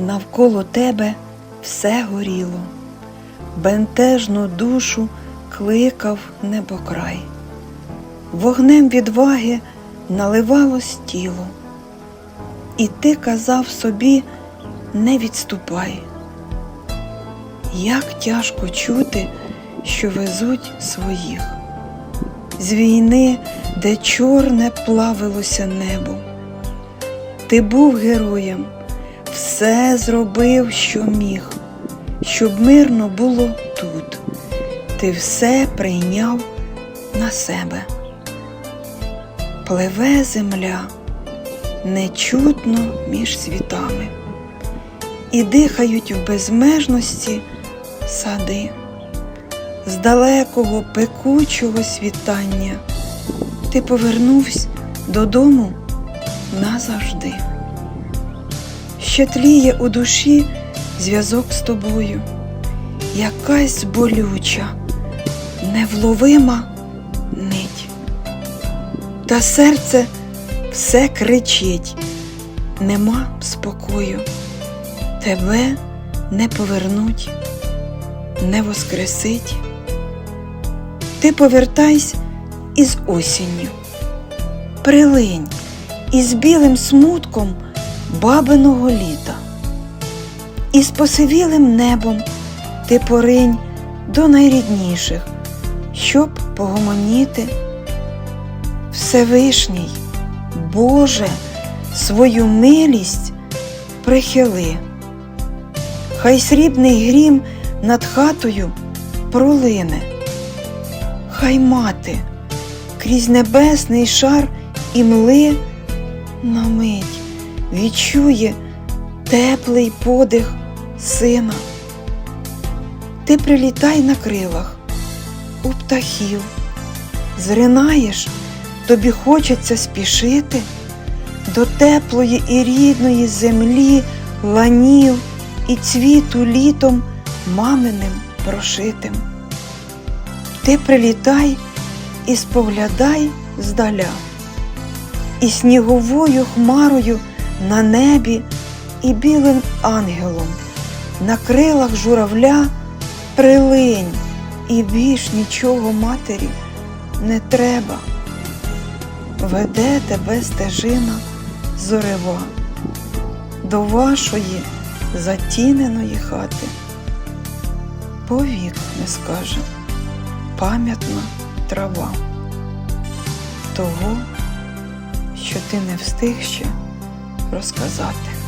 навколо тебе все горіло, бентежну душу кликав небокрай, вогнем відваги наливалось тіло, і ти казав собі не відступай. Як тяжко чути, що везуть своїх з війни, де чорне плавилося небо. Ти був героєм, все зробив, що міг, щоб мирно було тут. Ти все прийняв на себе. Пливе земля нечутно між світами, і дихають в безмежності сади. З далекого пекучого світання ти повернувся додому назавжди. Ще тліє у душі зв'язок з тобою, якась болюча, невловима нить. Та серце все кричить, нема спокою, тебе не повернуть, не воскресить. Ти повертайся із осінню, прилинь із білим смутком бабиного літа, і з посивілим небом ти поринь до найрідніших, щоб погомоніти. Всевишній, Боже, свою милість прихили. Хай срібний грім над хатою пролине, хай мати крізь небесний шар і мли на мить відчує теплий подих сина. Ти прилітай на крилах у птахів, зринаєш, тобі хочеться спішити до теплої і рідної землі, ланів і цвіту літом маминим прошитим. Ти прилітай і споглядай здаля, і сніговою хмарою на небі, і білим ангелом, на крилах журавля прилинь, і більш нічого матері не треба. Веде тебе стежина зорева до вашої затіненої хати. Повік не скаже пам'ятна трава того, що ти не встиг ще розказати.